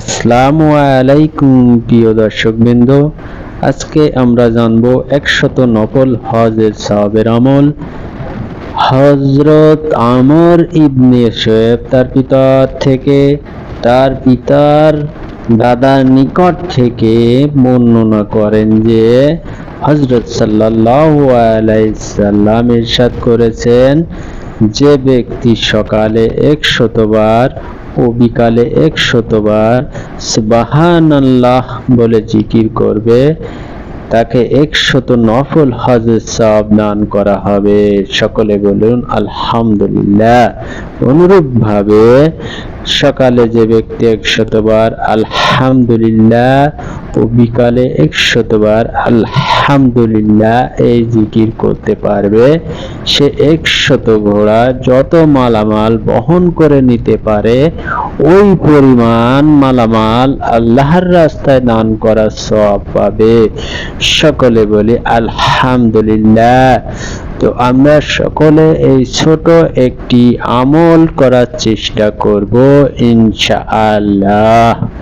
আসসালামু আলাইকুম প্রিয় দর্শকবৃন্দ। আজকে আমরা জানব একশত নফল হজের সাহাবের আমল। হজরত আমর ইবনে শোয়েব তার পিতার থেকে, তার পিতার দাদার নিকট থেকে বর্ণনা করেন যে হজরত সাল্লাল্লাহু আলাইহি সাল্লাম ইরশাদ করেছেন, যে ব্যক্তি সকালে একশতবার ও বিকালে একশতবার সুবহানাল্লাহ বলে জিকির করবে। তাকে একশত নফল হজের সওয়াব দান করা হবে। সকলে বলুন, আলহামদুলিল্লাহ। অনুরূপভাবে সকালে যে ব্যক্তি একশতবার আলহামদুলিল্লাহ ও বিকালে একশতবার আলহামদুলিল্লাহ এই জিকির করতে পারবে, সে একশত ঘোড়া যত মালামাল বহন করে নিতে পারে ওই পরিমাণ মালামাল আল্লাহর রাস্তায় দান করা সব পাবে। সকলে বলি, আলহামদুলিল্লাহ। তো আমরা সকলে এই ছোট একটি আমল করার চেষ্টা করব, ইনশাআল্লাহ।